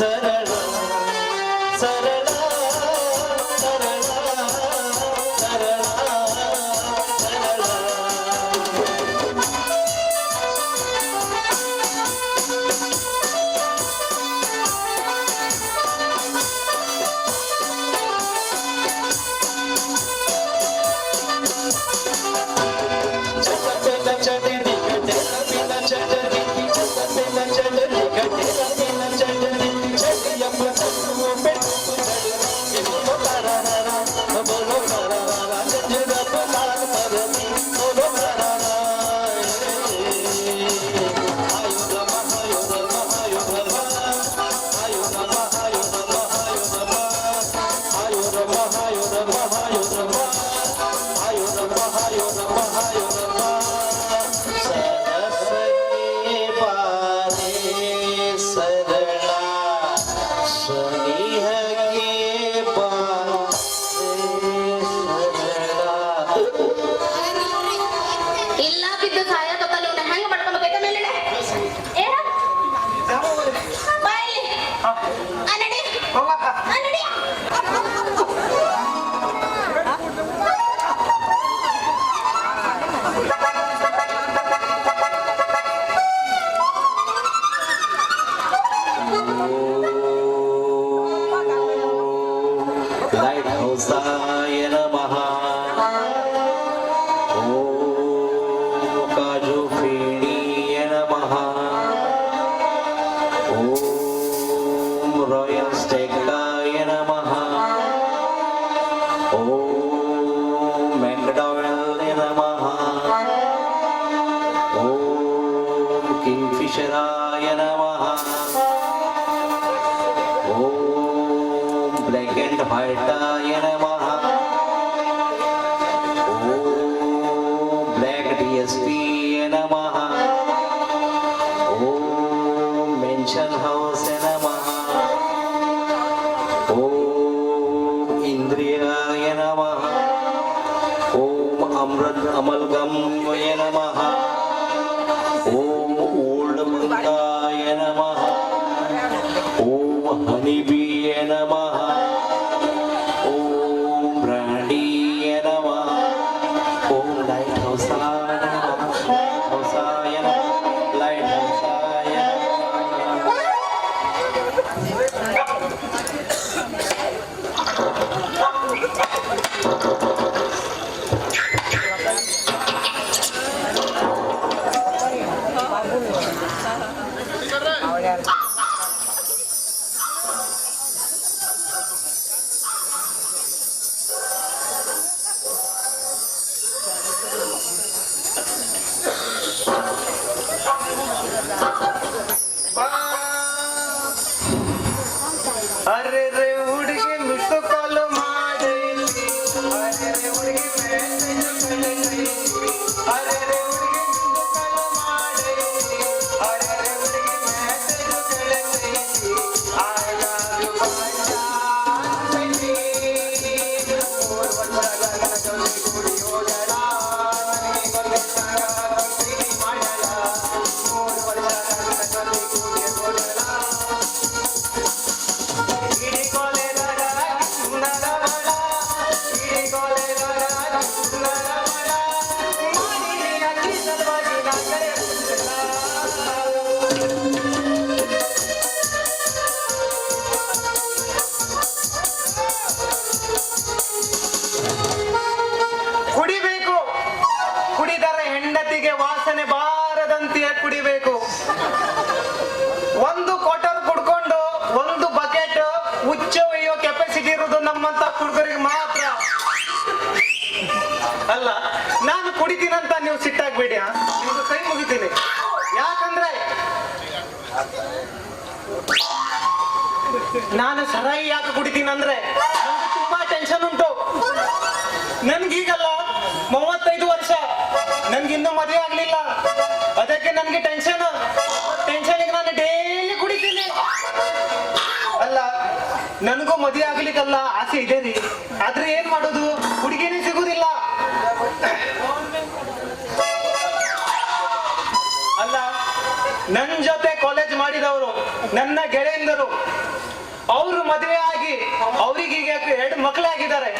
sara நிபிய நமஹா ನಮ್ಮಂತ ಹುಡುಗರಿಗೆ ಮಾತ್ರ. ಅಲ್ಲ, ನಾನು ಕುಡಿತೀನಂತ ನೀವು ಸಿಟ್ಟಾಗ್ಬೇಡಿ? ನಿಮ್ಗೆ ಕೈ ಮುಗಿತೀನಿ. ಯಾಕಂದ್ರೆ ನಾನು ಸರಾಯಿ ಯಾಕೆ ಕುಡಿತೀನಿ ಅಂದ್ರೆ ತುಂಬಾ ಟೆನ್ಷನ್ ಉಂಟು. ನನ್ಗೀಗಲ್ಲ, ಮೂವತ್ತೈದು ವರ್ಷ. ನನ್ಗಿನ್ನೂ ಮದುವೆ ಆಗ್ಲಿಲ್ಲ. ಅದಕ್ಕೆ ನನ್ಗೆ ಟೆನ್ಷನ್ ನನಗೂ ಮದುವೆ ಆಗ್ಲಿಕ್ಕಲ್ಲ ಆಸೆ ಇದೆ ರೀ. ಆದ್ರೆ ಏನ್ ಮಾಡೋದು? ಹುಡುಗಿನೇ ಸಿಗುದಿಲ್ಲ. ಅಲ್ಲ, ನನ್ ಜೊತೆ ಕಾಲೇಜ್ ಮಾಡಿದವರು, ನನ್ನ ಗೆಳೆಯಂದರು. ಅವರು ಮದುವೆ ಆಗಿ ಅವ್ರಿಗೆ ಈಗ ಎರಡು ಮಕ್ಕಳಾಗಿದ್ದಾರೆ.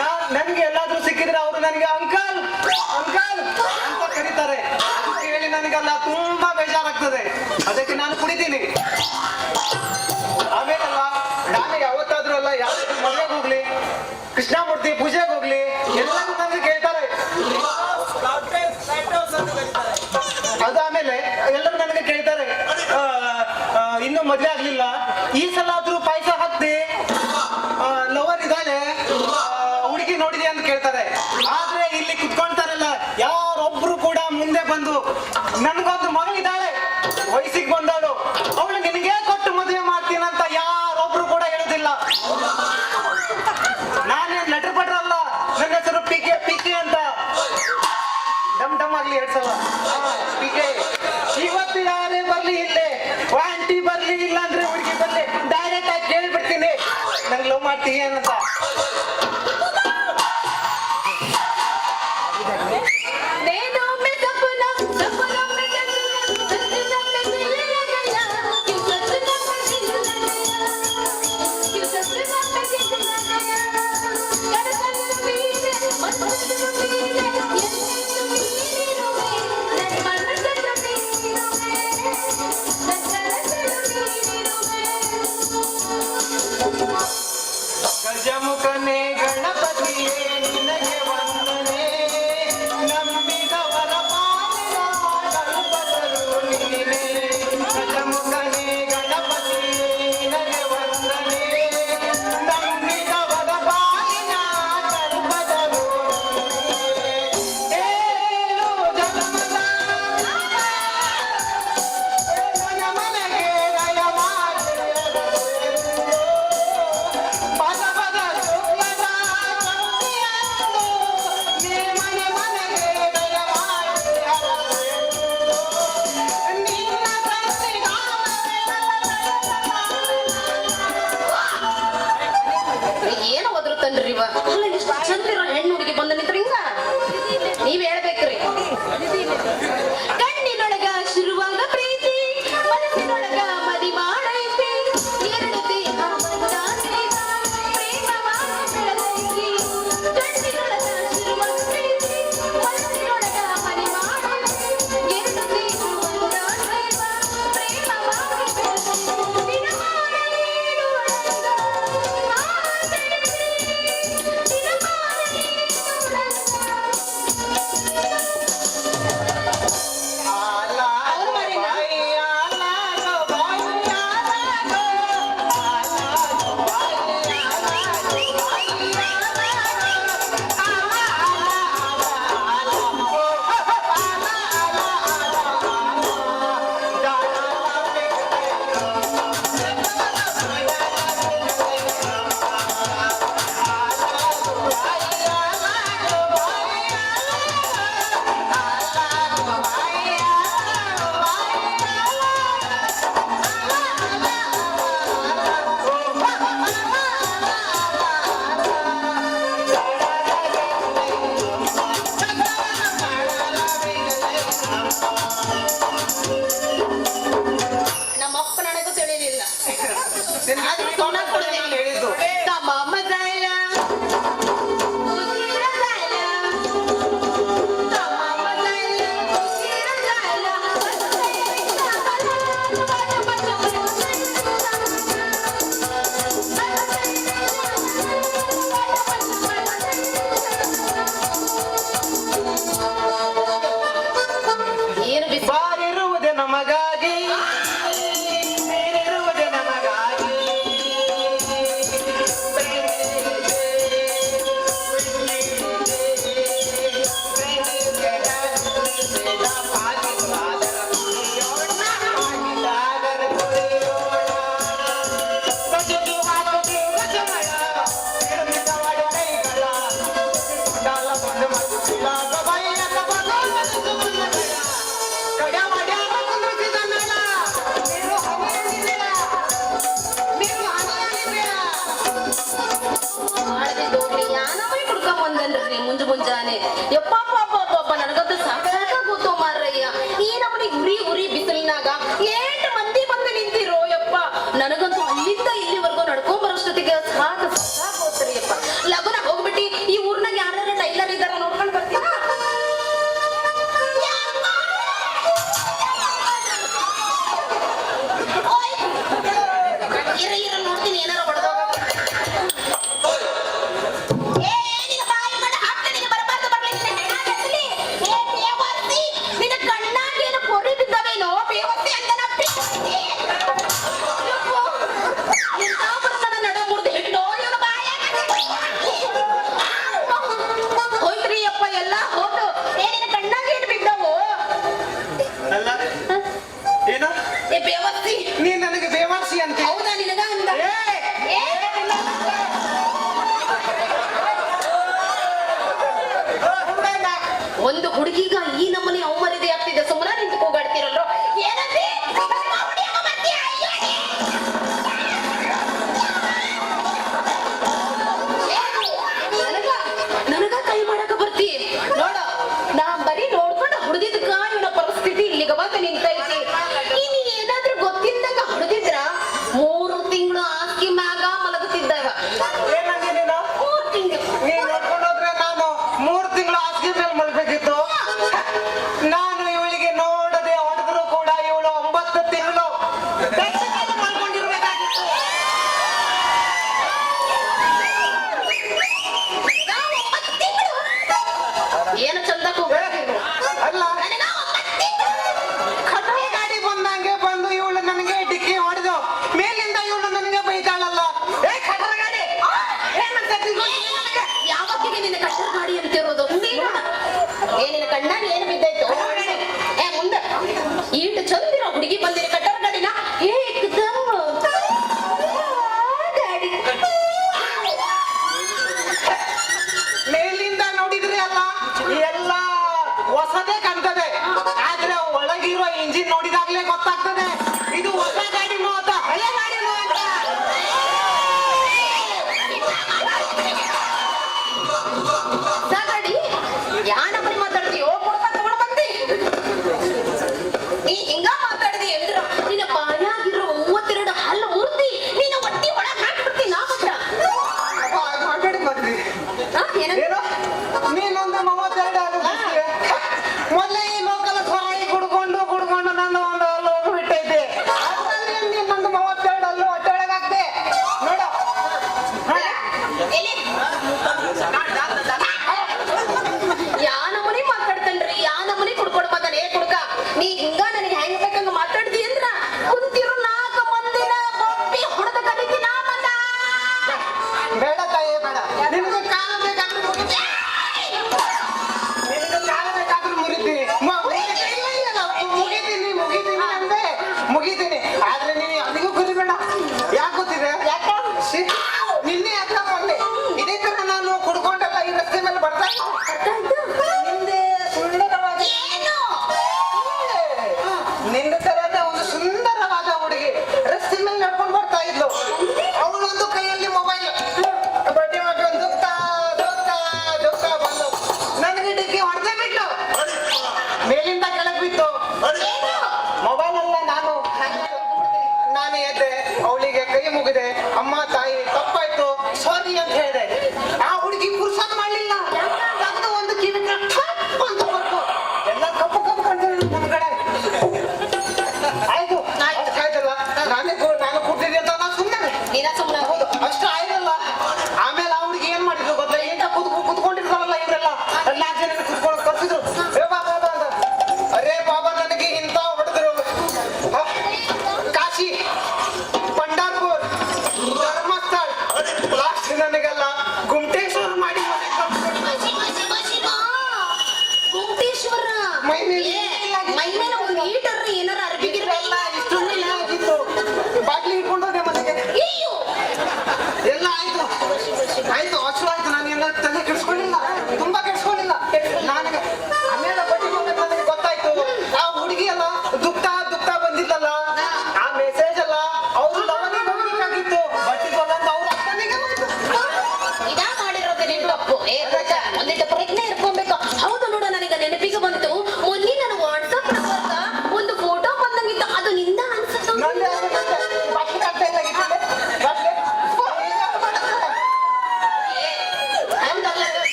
ನಾನ್ ನನ್ಗೆ ಎಲ್ಲಾದ್ರೂ ಸಿಕ್ಕಿದ್ರೆ ಅವರು ನನಗೆ ಅಂಕಲ್ ಅಂಕಲ್ ಅಂತ ಕರೀತಾರೆ. ಕೇಳಿ ನನಗೆಲ್ಲ ತುಂಬಾ ಬೇಜಾರಾಗ್ತದೆ. ಅದಕ್ಕೆ ನಾನು ಕುಡಿತೀನಿ. ಆಮೇಲಲ್ಲ ನಾನು ಯಾವತ್ತಾದ್ರೂ ಅಲ್ಲ ಯಾವ್ದಾದ್ರು ಮನೆಗೆ ಹೋಗ್ಲಿ, ಕೃಷ್ಣಮೂರ್ತಿ ಪೂಜೆಗೆ ಹೋಗ್ಲಿ, ಎಲ್ಲರೂ ನನ್ಗೆ ಕೇಳ್ತಾರೆ. ಅದಾದ್ಮೇಲೆ ಎಲ್ಲರೂ ನನಗೆ ಕೇಳ್ತಾರೆ ಇನ್ನೂ ಮದ್ವೆ ಆಗ್ಲಿಲ್ಲ. ಈ ಸಲ ಅಂದ್ರೆ ಹುಡುಗಿ ಬರ್ಲಿ ಡೈರೆಕ್ಟ್ ಆಗಿ ಕೇಳ್ಬಿಡ್ತೀನಿ. ನಂಗೆ ಲವ್ ಮಾಡ್ತೀಯ ಏನಂತ? ಎಪ್ಪ ನನಗಂತೂ ಸಾಕಾಗ ಕೂತು ಮಾರ್ರಯ್ಯ ಏನವನಿಗೆ ಉರಿ ಉರಿ ಬಿಸಿಲಿನಾಗ ಏ ಎಲ್ಲ ಹೊಸದೇ ಕಾಣ್ತದೆ. ಆದ್ರೆ ಒಳಗಿರುವ ಇಂಜಿನ್ ನೋಡಿದ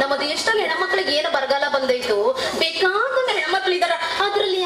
ನಮ್ಮದು ಎಷ್ಟೊಂದು ಹೆಣ್ಮಕ್ಳಿಗೆ ಏನು ಬರಗಾಲ ಬಂದೈತು ಬೇಕಾದ ಹೆಣ್ಮಕ್ಳಿದಾರ ಅದ್ರಲ್ಲಿ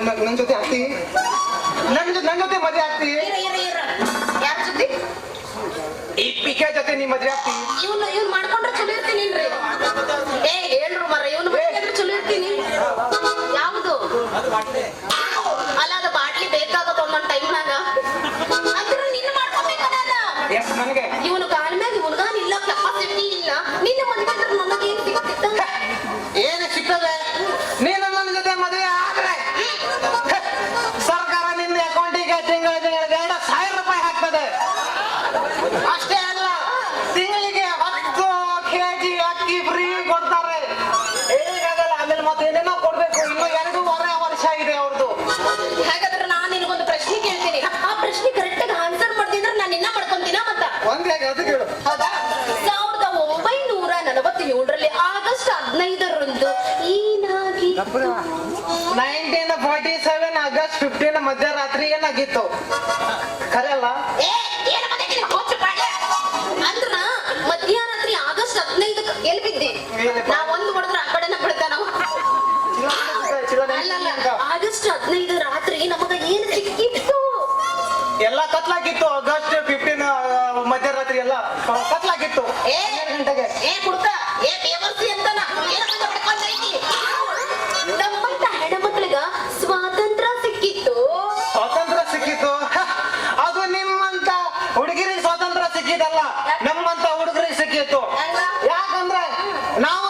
ನನ್ ನನ್ ಜೊತೆ ಆಗ್ತಿ? ನನ್ ಜೊ- ನನ್ ಜೊತೆ ಮದ್ವೆ ಆಗ್ತಿ? ಇರ ಇರ ಇರ. ಜೊತೆ? ಈ ಪಿಕೆ ಜೊತೆ ನೀ ಮದ್ವೆ ಆಗ್ತಿ? ಇವ್ನು ಇವ್ನು ಮಾಡ್ಕೊಂಡ್ರೆ ಚಲೋ ಇರ್ತೀನಿ ಏ ಹೇಳ್ರು ಮರ ಇವ್ನು ಮಾಡಿದ್ರೆ ಚಲೋ ಇರ್ತೀನಿ. ಯಾವ್ದು? ಆಗ್ತಾ ಇದೆ ಅವ್ರದ್ದು ಹಾಗಾದ್ರೆ ನಾನು ನಿನಗೊಂದು ಪ್ರಶ್ನೆ ಕೇಳ್ತೀನಿ. ಆ ಪ್ರಶ್ನೆ ಕರೆಕ್ಟ್ ಆಗಿ ಆನ್ಸರ್ ಮಾಡ್ತಿದ್ರೆ ನಾನು ಇನ್ನ ಮಾಡ್ಕೊಂತೀನ ಮತ್ತ? ಒಂದ್ ಹೌದಾ? ಸಾವಿರದ ಒಂಬೈನೂರ ನಲವತ್ತೇಳರಲ್ಲಿ ಆಗಸ್ಟ್ ಹದಿನೈದರಂದು ಏನಾಗಿ nineteen forty seven August fifteen ಮಧ್ಯರಾತ್ರಿ ಏನಾಗಿತ್ತು? ಏ ಏ ಗಂಟೆಗೆ ಏ ಕುಡ್ಕ ಏ ಬೇವರ್ಸಿ ಅಂತನ. ನಮ್ಮಂತ ಹೆಣ್ಮಕ್ಳಿಗ ಸ್ವಾತಂತ್ರ್ಯ ಸಿಕ್ಕಿತ್ತು. ಸ್ವಾತಂತ್ರ್ಯ ಸಿಕ್ಕಿತ್ತು. ಅದು ನಿಮ್ಮಂತ ಹುಡುಗಿರಿಗೆ ಸ್ವಾತಂತ್ರ್ಯ ಸಿಕ್ಕಿದಲ್ಲ ನಮ್ಮಂತ ಹುಡುಗರಿಗೆ ಸಿಕ್ಕಿತ್ತು. ಯಾಕಂದ್ರೆ ನಾವು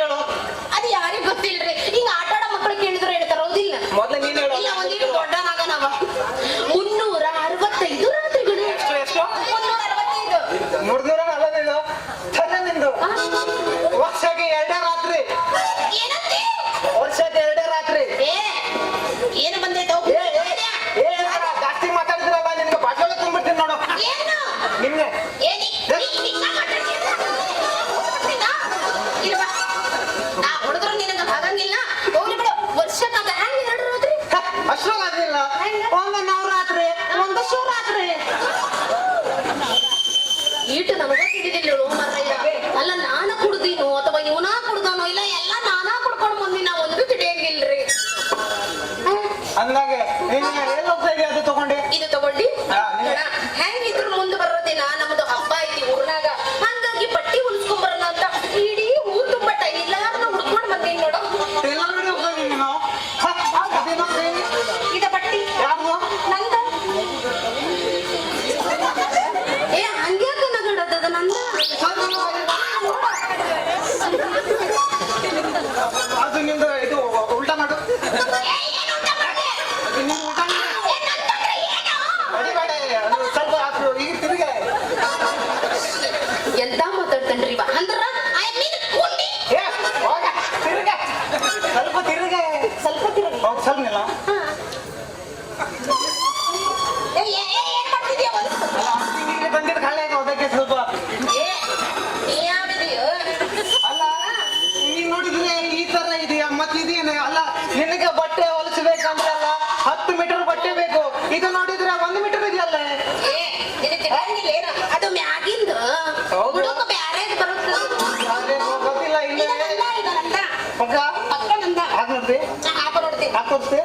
ಪಕ್ಕ ಪಕ್ಕ ನಂದ. ಹಾಕ್ರಿ ನಾ ಹಾಕೊಂಡು ನೋಡ್ತೀನಿ ಹಾಕೊಡ್ತೆ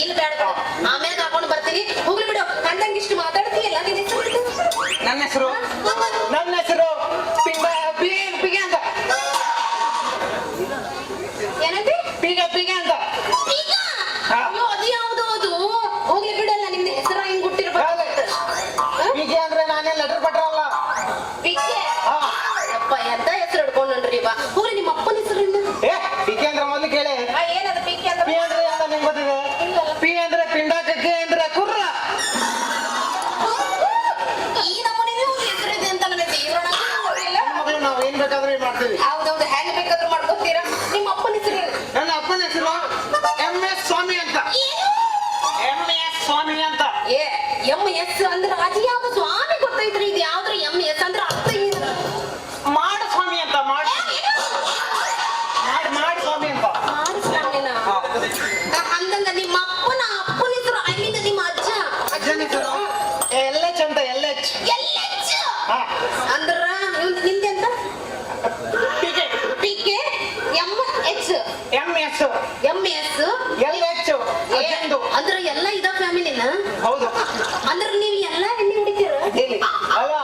ಇಲ್ಲಿ ಬೇಡ ಆಮೇಲೆ ಹಾಕೊಂಡು ಬರ್ತೀನಿ. ಹೋಗ್ಲಿ ಬಿಡು. ಅಂದಂಗಿಷ್ಟು ಮಾತಾಡ್ತೀಯಲ್ಲ ನಿನ್ನ ಹೆಸರು? ನನ್ನ ಹೆಸರು? ಎಂ ಎಸ್ ಅಂದ್ರೆ ಅದು ಸ್ವಾಮಿ ಗೊತ್ತೈತ್ರಿ ಇದು ಯಾವ್ದ್ರ ಎಂ ಎಸ್ ಅಂದ್ರೆ ನೀವು ಎಲ್ಲ ಎಣ್ಣೆ ಹೊಡಿತೀರ? ಅಲ್ಲ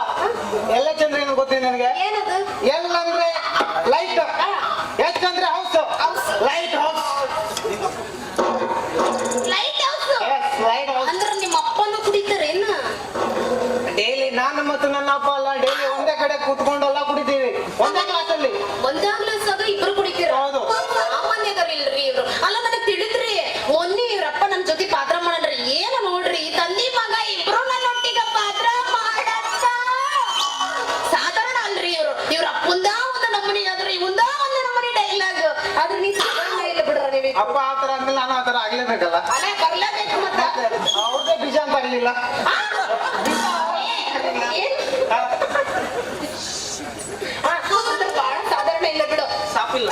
ಎಲ್ಲ ಚಂದ್ರ ಏನು ಗೊತ್ತಿದೆ ನನಗೆ? ಏನದು? ಎಲ್ ಬರ್ಲೇಬೇಕು ಮತ್ತ. ಅವ್ರದ್ದೇ ಬೀಜ ಅಂತ ಆಗ್ಲಿಲ್ಲ ಸಾಪಿಲ್ಲ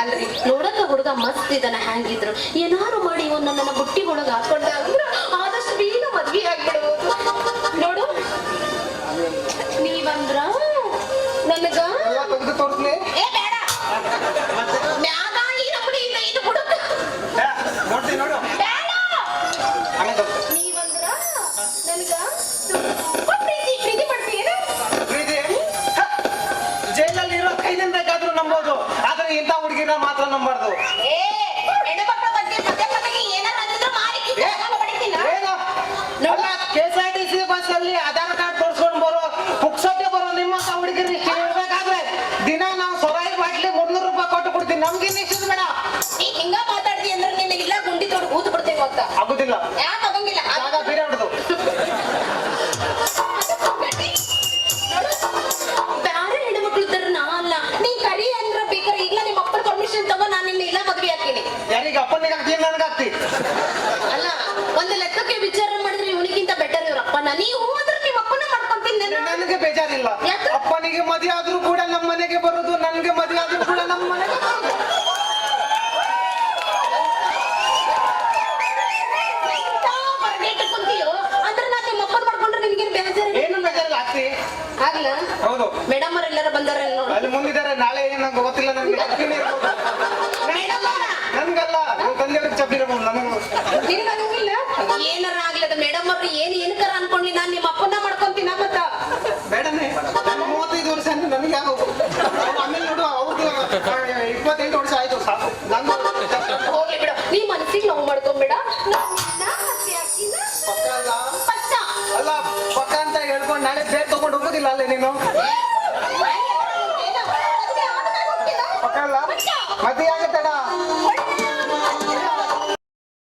ಅಲ್ರಿ ನೋಡಕ್ಕ ಹುಡುಗ ಮಸ್ತ್ ಇದನ ಹ್ಯಾಂಗಿದ್ರು. ಏನಾರು ಮಾಡಿ ಇವನ್ನ ನನ್ನ ಬುಟ್ಟಿಗೊಳಗ ಹಾಕೊಂಡ ಆಮೇಲೆ. ನೀವಂದ್ರ ನನಗ ತುಂಬಾ ಪ್ರೀತಿ ಪ್ರೀತಿ ಮಾಡ್ತೀಯೇನ ಪ್ರೀತಿ? ಜೈಲಲ್ಲಿ ಇರೋ ಕೈದಿಂದ ಬೇಕಾದ್ರೂ ನಂಬೋದು ಆದ್ರೆ ಇಂಥ ಹುಡುಗಿನ ಮಾತ್ರ ನಂಬಾರ್ದು. ಏ ಹೆಣ್ಮಕ್ಳ ಬಗ್ಗೆ ಪದೇ ಪದೇ ಏನಾರ ಅಂದಿದ್ರೆ ಮಾರಿ ಬಡಿತೀನ? ಏನು K S R T C bus ಅಲ್ಲಿ ಆಧಾರ್ ಕಾರ್ಡ್ ತೋರಿಸ್ಕೊಂಡು ಬರೋ ಪುಕ್ಸಟ್ಟೆ ಬರೋ ನಿಮ್ಮಂತ ಹುಡುಗರಿಗೆ ಇರ್ಬೇಕಾದ್ರೆ ದಿನ ನಾವು ಸೊರಾಯಿ ಬಾಟ್ಲಿ ಮುನ್ನೂರು ರೂಪಾಯಿ ಕೊಟ್ಟು ಕೊಡ್ತೀವಿ. ನಮ್ಗೆ ಇಷ್ಟು ಬೇಡ ನೀ ಹಿಂಗ ಮಾತಾಡ್ದಿ ಅಂದ್ರೆ ನಿನ್ನ ಇಲ್ಲ ಗುಂಡಿ ತೊಡ್ ಕೂತ್ ಬಿಡ್ತೇವೆ ಅಂತ ಆಗುದಿಲ್ಲ. ಯಾಕೆ ತಗೊಂಗಿಲ್ಲ ಜಾಗ ಬೇರೆ ಹೊಡೆದು ಬ್ಯಾರೆ ಹೆಣ್ಮಕ್ಳು ಇದ್ದಾರೆ ನಾ ಅಲ್ಲ ನೀ ಕರಿ ಅಂದ್ರ ಬೇಕಾರೆ ಈಗ ನಿಮ್ಮ ಅಪ್ಪನ ಪರ್ಮಿಷನ್ ತಗೋ ನಾನು ನಿನ್ನ ಇಲ್ಲ ಮದ್ವೆ ಹಾಕಿನಿ ಯಾರಿಗೆ ಅಪ್ಪನಿಗೆ ಹಾಕ್ತೀನಿ ನನಗೆ ಹಾಕ್ತಿ ಅಲ್ಲ ಒಂದು ಲೆಕ್ಕಕ್ಕೆ ವಿಚಾರ ಮಾಡಿದ್ರೆ ಇವನಿಗಿಂತ ಬೆಟರ್ ಇವ್ರಪ್ಪನ ನೀವು ಅಂದ್ರೆ ನಿಮ್ಮ ಅಪ್ಪನ ಮಾಡ್ಕೊಂತೀನಿ ನನಗೆ ಬೇಜಾರಿಲ್ಲ. ಯಾಕೆ? ಅಪ್ಪನಿಗೆ ಮದುವೆ ಆದ್ರೂ ಕೂಡ ಆಗ್ಲಾ? ಹೌದು. ಮೇಡಮ್ ಅವ್ರೆಲ್ಲರೂ ಬಂದಾರ ಅಲ್ಲಿ ಮುಂದಿದ್ದಾರೆ ನಾಳೆ ಏನಂತ ಗೊತ್ತಿಲ್ಲ ನನಗೆ